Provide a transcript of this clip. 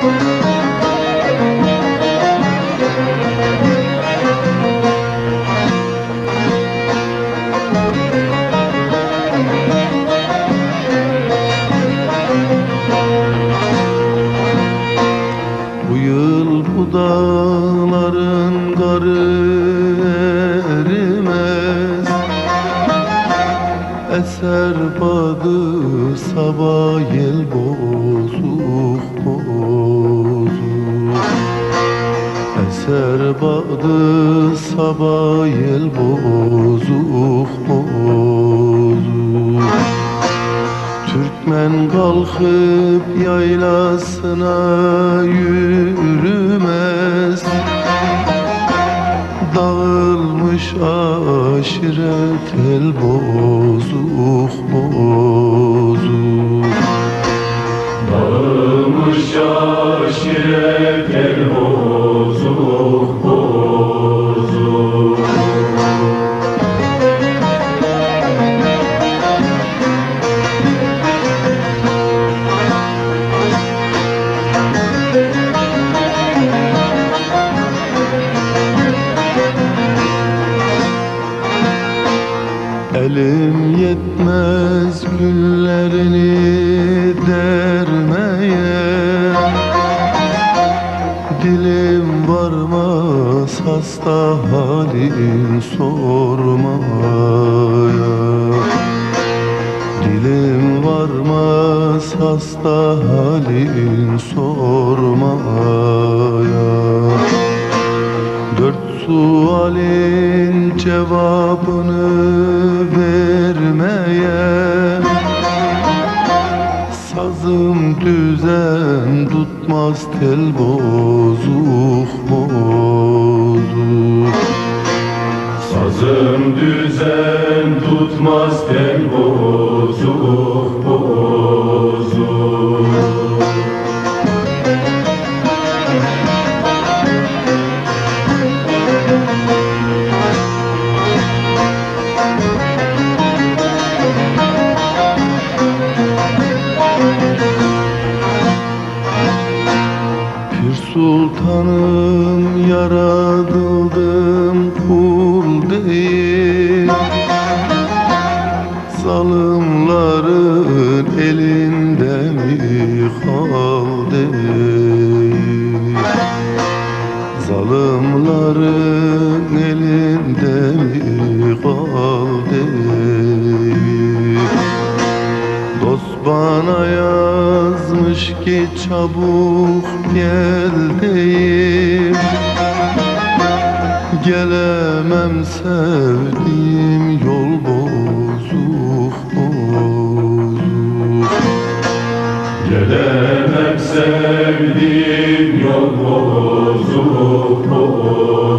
Bu yıl bu dağların karı Eser badı sabah yel bozuk bozuk. Eser badı sabah yel bozuk bozuk. Türkmen kalkıp yaylasına yürümez Dağılmış aşiret el bozuk bozuk Elim yetmez güllerini dermeye. Dilim varmaz hasta halin sormaya. Dilim varmaz hasta halin sormaya. Dört sualin cevabını vermeye Sazım düzen tutmaz tel bozuk bozuk. Sazım düzen tutmaz tel bozuk sultanım yaratıldım kul değil. Zalimlerin elinde mi hal değil. Zalimlerin elinde mi hal bana yazmış ki çabuk gel deyim Gelemem sevdiğim yol bozuk bozuk. Gelemem sevdiğim yol bozuk bozuk